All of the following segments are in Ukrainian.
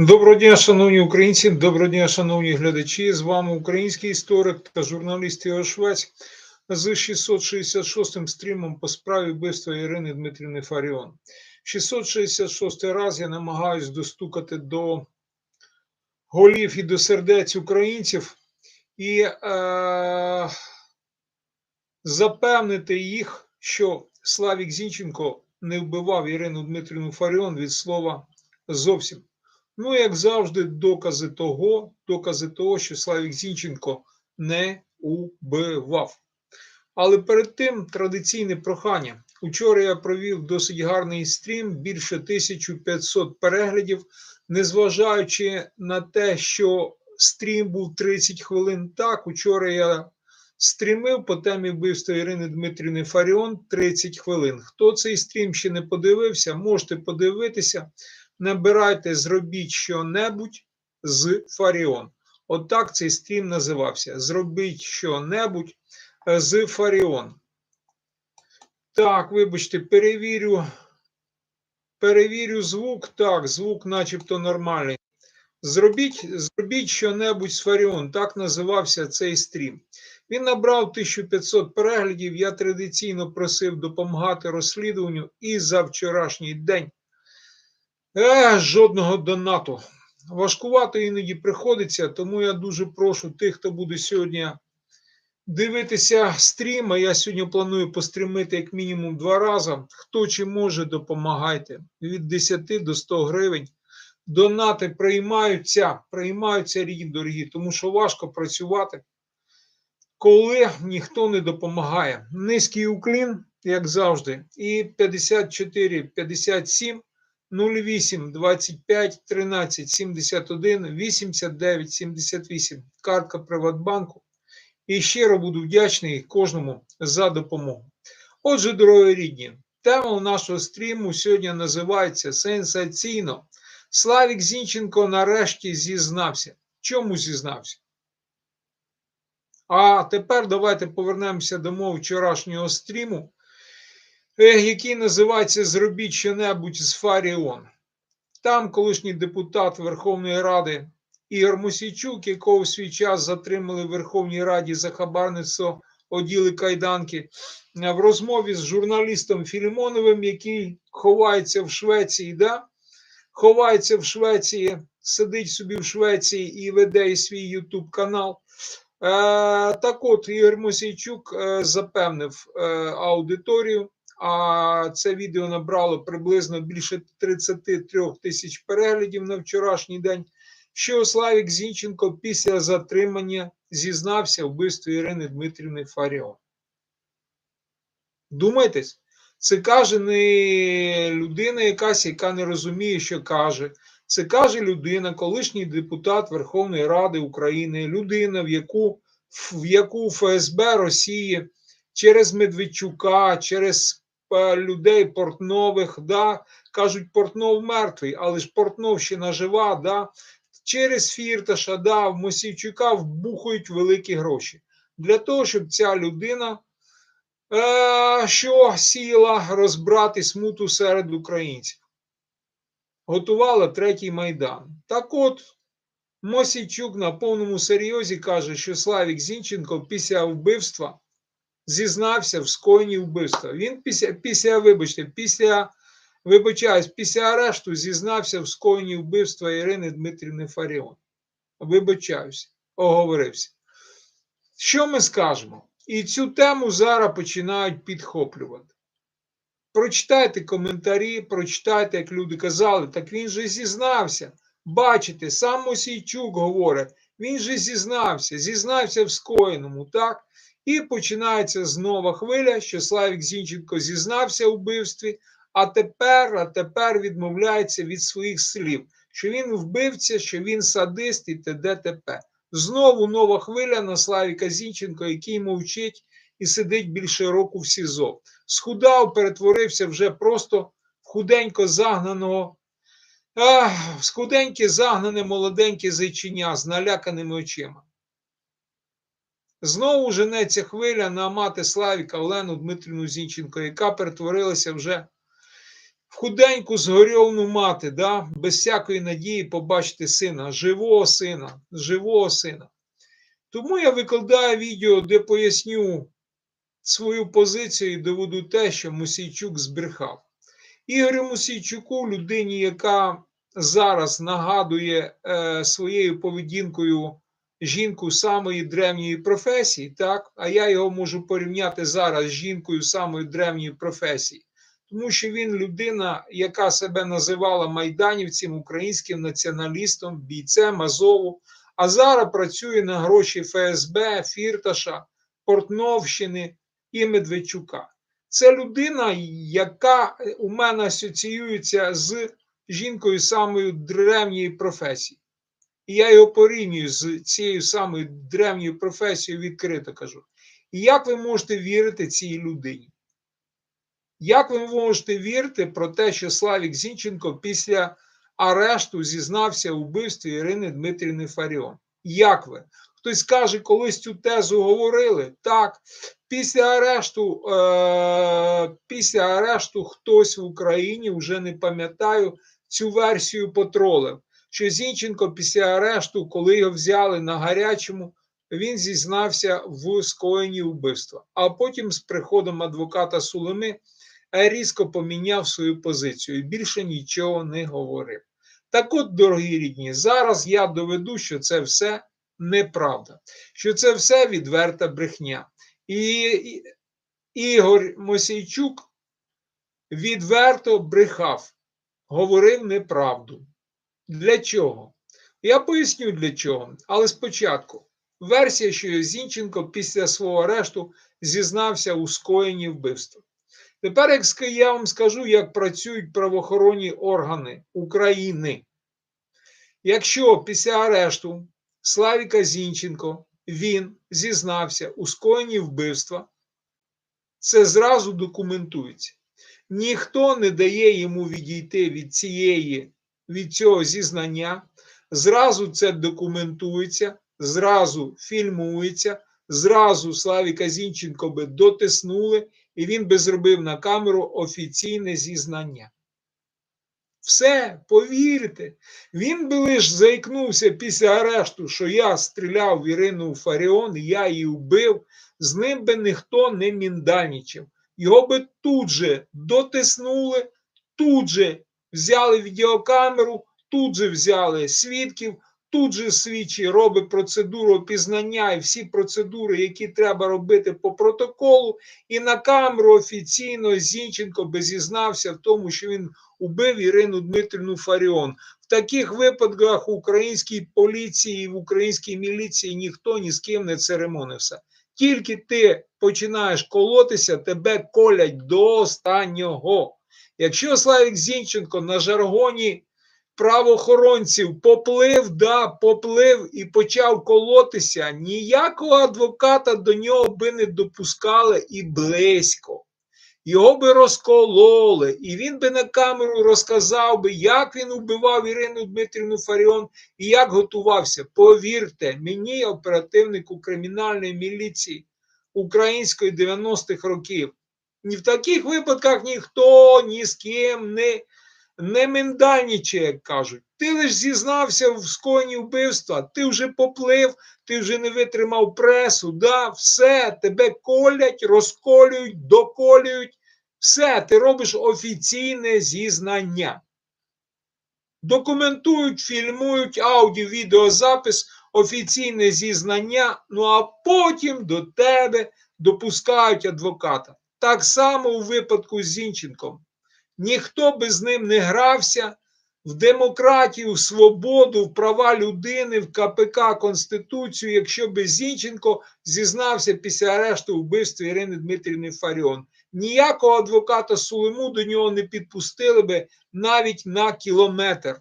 Доброго дня, шановні українці, доброго дня, шановні глядачі. З вами український історик та журналіст Ігор Швець з 666 стрімом по справі вбивства Ірини Дмитрівни Фаріон. 666 раз я намагаюсь достукати до голів і до сердець українців і е, запевнити їх, що Славік Зінченко не вбивав Ірину Дмитрівну Фаріон від слова зовсім. Ну, як завжди, докази того, докази того, що Славік Зінченко не убивав. Але перед тим традиційне прохання. Учора я провів досить гарний стрім, більше 1500 переглядів, незважаючи на те, що стрім був 30 хвилин. Так, учора я стрімив по темі вбивства Ірини Дмитрівни Фаріон 30 хвилин. Хто цей стрім ще не подивився, можете подивитися набирайте, зробіть що-небудь з Фаріон. От цей стрім називався. Зробіть що-небудь з Фаріон. Так, вибачте, перевірю. Перевірю звук. Так, звук начебто нормальний. Зробіть зробіть що-небудь з Фаріон. Так називався цей стрім. Він набрав 1500 переглядів. Я традиційно просив допомагати розслідуванню і за вчорашній день. Е, жодного донату. Важкувато іноді приходиться, тому я дуже прошу тих, хто буде сьогодні дивитися стрім, а я сьогодні планую пострімити як мінімум два рази. Хто чи може, допомагайте. Від 10 до 100 гривень. Донати приймаються, приймаються рідні дорогі, тому що важко працювати, коли ніхто не допомагає. Низький уклін, як завжди, і 54, 57. 08 25 13 71 89 78. Картка Приватбанку. І щиро буду вдячний кожному за допомогу. Отже, дорогі рідні, тема нашого стріму сьогодні називається сенсаційно. Славік Зінченко нарешті зізнався. Чому зізнався? А тепер давайте повернемося до мов вчорашнього стріму який називається Зробіть що-небудь з Фаріон. Там колишній депутат Верховної Ради Ігор Мосійчук, якого в свій час затримали в Верховній Раді за хабарництво оділи кайданки, в розмові з журналістом Філімоновим, який ховається в Швеції, да? ховається в Швеції, сидить собі в Швеції і веде свій Ютуб канал. Е, так от Ігор Мосійчук е, запевнив е, аудиторію а це відео набрало приблизно більше 33 тисяч переглядів на вчорашній день. Що Славік Зінченко після затримання зізнався в вбивстві Ірини Дмитрівни Фаріон. Думайтесь, це каже не людина якась, яка не розуміє, що каже. Це каже людина, колишній депутат Верховної Ради України, людина, в яку в яку ФСБ Росії через Медведчука, через людей Портнових, да, кажуть, Портнов мертвий, але ж Портновщина жива, да, через Фірташа, да, в Мосійчука вбухають великі гроші. Для того, щоб ця людина, е, що сіла розбрати смуту серед українців, готувала третій майдан. Так от. Мосійчук на повному серйозі каже, що Славік Зінченко після вбивства зізнався в скоєнні вбивства. Він після, після вибачте, після вибачаюсь, після арешту зізнався в скоєнні вбивства Ірини Дмитрівни Фаріон. Вибачаюся, оговорився. Що ми скажемо? І цю тему зараз починають підхоплювати. Прочитайте коментарі, прочитайте, як люди казали, так він же зізнався. Бачите, сам Мосійчук говорить, він же зізнався, зізнався в скоєному, так? І починається знову хвиля, що Славік Зінченко зізнався у вбивстві, а тепер, а тепер відмовляється від своїх слів, що він вбивця, що він садист і т.д. т.п. Знову нова хвиля на Славіка Зінченко, який мовчить і сидить більше року в СІЗО. Схудав, перетворився вже просто в худенько загнаного, в худеньке загнане молоденьке зайчиня з наляканими очима. Знову женеться хвиля на мати Славіка Олену Дмитрівну Зінченко, яка перетворилася вже в худеньку згорьовну мати, да, без всякої надії побачити сина, живого сина, живого сина. Тому я викладаю відео, де поясню свою позицію і доведу те, що Мусійчук збрехав. Ігорю Мусійчуку, людині, яка зараз нагадує е, своєю поведінкою жінку самої древньої професії, так, а я його можу порівняти зараз з жінкою самої древньої професії, тому що він людина, яка себе називала майданівцем, українським націоналістом, бійцем Азову, а зараз працює на гроші ФСБ, Фірташа, Портновщини і Медведчука. Це людина, яка у мене асоціюється з жінкою самої древньої професії. І я його порівнюю з цією самою древньою професією, відкрито кажу. І як ви можете вірити цій людині? Як ви можете вірити про те, що Славік Зінченко після арешту зізнався у вбивстві Ірини Дмитрівни Фаріон? Як ви? Хтось каже, колись цю тезу говорили. Так, після арешту, е- після арешту хтось в Україні вже не пам'ятаю цю версію потролив. Що Зінченко після арешту, коли його взяли на гарячому, він зізнався в скоєнні вбивства. А потім, з приходом адвоката Сулеми, різко поміняв свою позицію і більше нічого не говорив. Так от, дорогі рідні, зараз я доведу, що це все неправда, що це все відверта брехня. І Ігор Мосійчук відверто брехав, говорив неправду. Для чого? Я поясню для чого. Але спочатку версія, що Зінченко після свого арешту зізнався у скоєнні вбивства. Тепер, як я вам скажу, як працюють правоохоронні органи України. Якщо після арешту Славіка Зінченко він зізнався у скоєнні вбивства, це зразу документується. Ніхто не дає йому відійти від цієї, від цього зізнання. Зразу це документується, зразу фільмується, зразу Славіка Зінченко би дотиснули, і він би зробив на камеру офіційне зізнання. Все, повірте, він би лише заікнувся після арешту, що я стріляв в Ірину Фаріон, я її вбив, з ним би ніхто не міндальничав. Його би тут же дотиснули, тут же взяли відеокамеру, тут же взяли свідків, тут же слідчий робить процедуру опізнання і всі процедури, які треба робити по протоколу, і на камеру офіційно Зінченко би зізнався в тому, що він убив Ірину Дмитрівну Фаріон. В таких випадках в українській поліції, в українській міліції ніхто ні з ким не церемонився. Тільки ти починаєш колотися, тебе колять до останнього. Якщо Славік Зінченко на жаргоні правоохоронців поплив, да, поплив і почав колотися, ніякого адвоката до нього би не допускали і близько. Його би розкололи, і він би на камеру розказав би, як він убивав Ірину Дмитрівну Фаріон і як готувався. Повірте, мені, оперативнику кримінальної міліції української 90-х років, ні в таких випадках ніхто ні з ким не не миндальничає, як кажуть. Ти лише зізнався в скоєнні вбивства, ти вже поплив, ти вже не витримав пресу, да, все, тебе колять, розколюють, доколюють. Все, ти робиш офіційне зізнання. Документують, фільмують аудіо, відеозапис, офіційне зізнання, ну а потім до тебе допускають адвоката. Так само у випадку з Зінченком. Ніхто би з ним не грався в демократію, в свободу, в права людини, в КПК Конституцію, якщо би Зінченко зізнався після арешту вбивства Ірини Дмитрівни Фаріон. Ніякого адвоката Сулему до нього не підпустили би навіть на кілометр.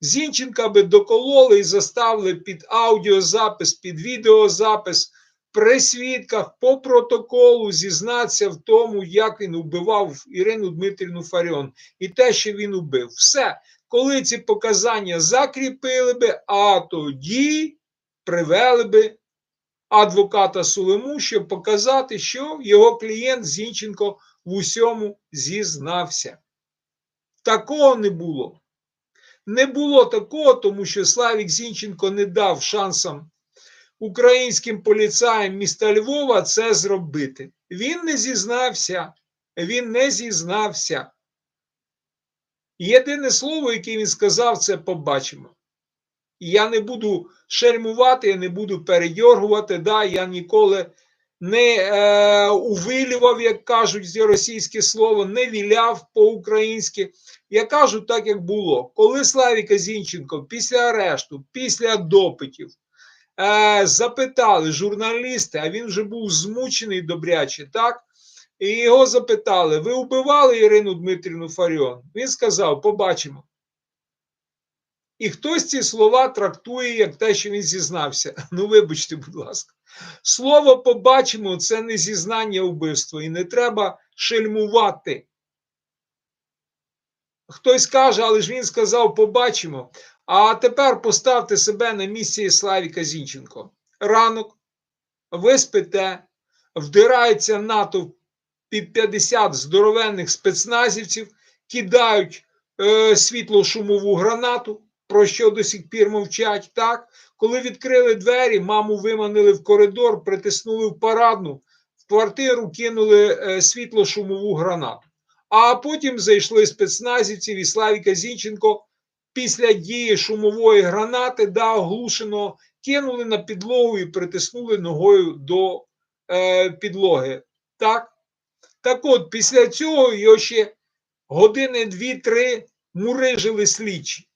Зінченка би докололи і заставили під аудіозапис, під відеозапис при свідках по протоколу зізнатися в тому, як він убивав Ірину Дмитрівну Фаріон, і те, що він убив. Все, коли ці показання закріпили би, а тоді привели би адвоката Сулему, щоб показати, що його клієнт Зінченко в усьому зізнався. Такого не було. Не було такого, тому що Славік Зінченко не дав шансам українським поліцаям міста Львова це зробити. Він не зізнався. Він не зізнався. Єдине слово, яке він сказав, це побачимо. Я не буду шельмувати, я не буду передьоргувати. Да, Я ніколи не е, увилював, як кажуть російське слово, не віляв по-українськи. Я кажу так, як було. Коли Славіка Зінченко після арешту, після допитів е, запитали журналісти, а він вже був змучений добряче, так? І його запитали: ви вбивали Ірину Дмитрівну Фаріон? Він сказав: побачимо. І хтось ці слова трактує як те, що він зізнався. Ну, вибачте, будь ласка. Слово побачимо це не зізнання вбивства, і не треба шельмувати. Хтось каже, але ж він сказав, побачимо. А тепер поставте себе на місці Славіка Зінченко. Ранок, ви спите, вдирається натовп під 50 здоровенних спецназівців, кидають е, світло-шумову гранату, про що до сих пір мовчать. так? Коли відкрили двері, маму виманили в коридор, притиснули в парадну, в квартиру кинули е, світло-шумову гранату. А потім зайшли спецназівці і Славіка Зінченко після дії шумової гранати да, оглушено, кинули на підлогу і притиснули ногою до е, підлоги. Так? Так от, після цього його ще години дві-три мурижили слідчі.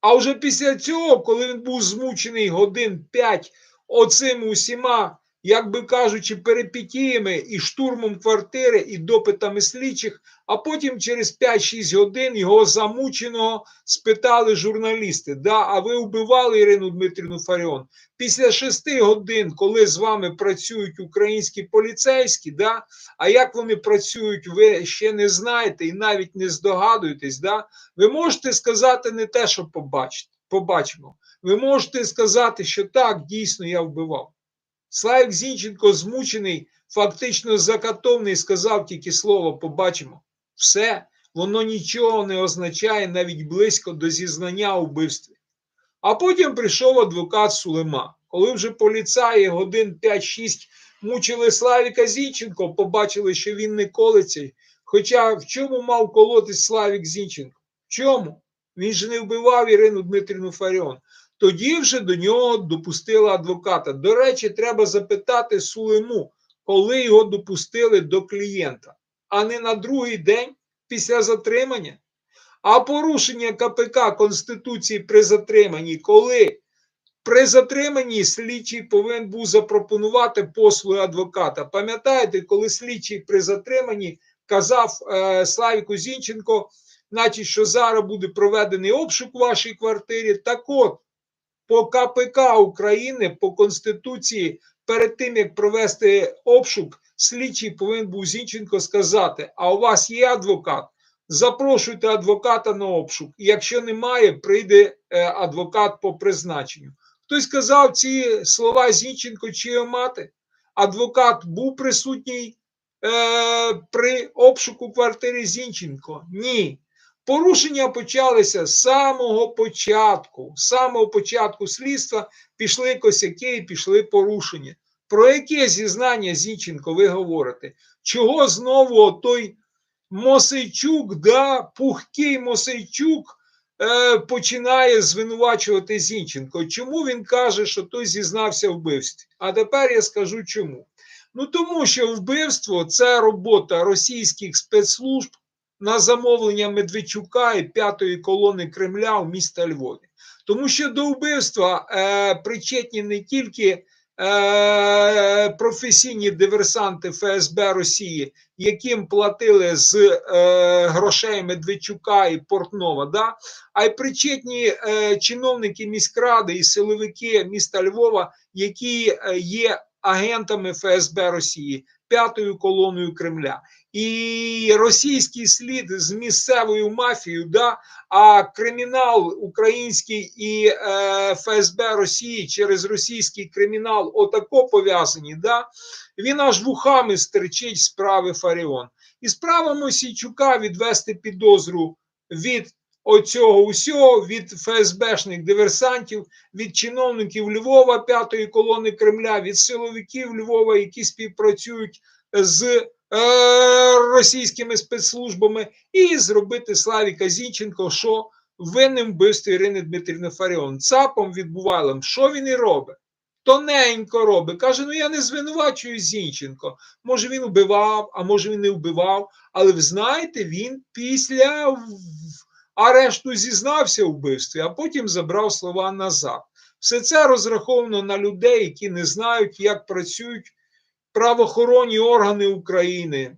А вже після цього, коли він був змучений годин п'ять оцими усіма, як би кажучи, перипетіями і штурмом квартири, і допитами слідчих, а потім через 5-6 годин його замученого спитали журналісти: да, а ви вбивали Ірину Дмитрівну Фаріон? Після 6 годин, коли з вами працюють українські поліцейські, да, а як вони працюють, ви ще не знаєте і навіть не здогадуєтесь, да, ви можете сказати не те, що побачите, побачимо. Ви можете сказати, що так, дійсно я вбивав. Славік Зінченко змучений, фактично закатований, сказав тільки слово побачимо. Все, воно нічого не означає навіть близько до зізнання у вбивстві. А потім прийшов адвокат Сулема. Коли вже поліцаї годин 5-6 мучили Славіка Зінченко, побачили, що він не колиться. Хоча в чому мав колотись Славік Зінченко? В чому? Він же не вбивав Ірину Дмитрівну Фаріон. Тоді вже до нього допустили адвоката. До речі, треба запитати Сулему, коли його допустили до клієнта, а не на другий день після затримання. А порушення КПК Конституції при затриманні, коли при затриманні слідчий повинен був запропонувати послуги адвоката. Пам'ятаєте, коли слідчий при затриманні казав е, Славіку Зінченко, значить, що зараз буде проведений обшук у вашій квартирі. Так от, по КПК України, по Конституції, перед тим як провести обшук, слідчий повинен був Зінченко сказати: а у вас є адвокат? Запрошуйте адвоката на обшук. Якщо немає, прийде е, адвокат по призначенню. Хтось сказав ці слова Зінченко чи мати. Адвокат був присутній е, при обшуку квартири Зінченко? Ні. Порушення почалися з самого початку. З самого початку слідства пішли косяки і пішли порушення. Про яке зізнання Зінченко ви говорите? Чого знову той Мосейчук, да, пухкий Мосейчук е, починає звинувачувати Зінченко? Чому він каже, що той зізнався вбивстві? А тепер я скажу чому. Ну тому що вбивство це робота російських спецслужб на замовлення Медведчука і п'ятої колони Кремля в місті Львові. Тому що до вбивства е, причетні не тільки е, професійні диверсанти ФСБ Росії, яким платили з е, грошей Медведчука і Портнова, да? а й причетні е, чиновники міськради і силовики міста Львова, які е, є агентами ФСБ Росії. П'ятою колоною Кремля. І російський слід з місцевою мафією, да, а кримінал український і е, ФСБ Росії через російський кримінал отако пов'язані, да, він аж вухами стерчить справи Фаріон. І справа Мосійчука відвести підозру від оцього усього, від ФСБшних диверсантів, від чиновників Львова, п'ятої колони Кремля, від силовиків Львова, які співпрацюють з е, російськими спецслужбами, і зробити Славіка Зінченко, що винним вбивстві Ірини Дмитрівни Фаріон. ЦАПом відбувалим, що він і робить? Тоненько робить. Каже: ну я не звинувачую Зінченко. Може він вбивав, а може він не вбивав. Але ви знаєте, він після в- арешту зізнався у вбивстві, а потім забрав слова назад. Все це розраховано на людей, які не знають, як працюють правоохоронні органи України,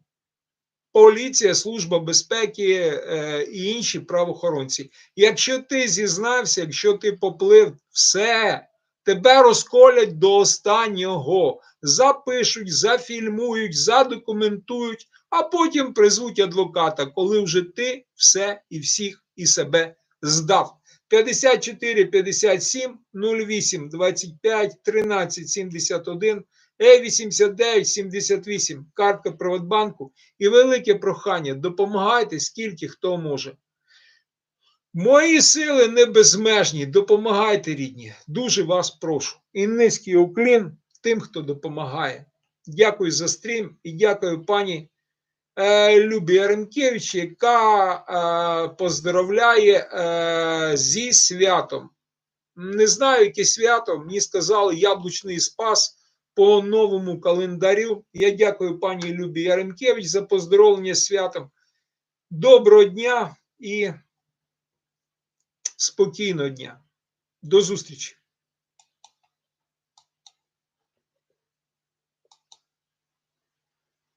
поліція, служба безпеки е, і інші правоохоронці. Якщо ти зізнався, якщо ти поплив, все. Тебе розколять до останнього, запишуть, зафільмують, задокументують, а потім призвуть адвоката, коли вже ти все і всіх і себе здав. 54 57 08 25 13 71 Е 89 78 картка Приватбанку і велике прохання допомагайте скільки хто може. Мої сили не безмежні. Допомагайте, рідні. Дуже вас прошу. І низький уклін тим, хто допомагає. Дякую за стрім і дякую пані Любі Яремкевич, яка е, поздравляє е, зі святом. Не знаю, яке свято. Мені сказали яблучний спас по новому календарю. Я дякую пані Любі Яремкевич за поздоровлення святом. Доброго дня і спокійного дня. До зустрічі!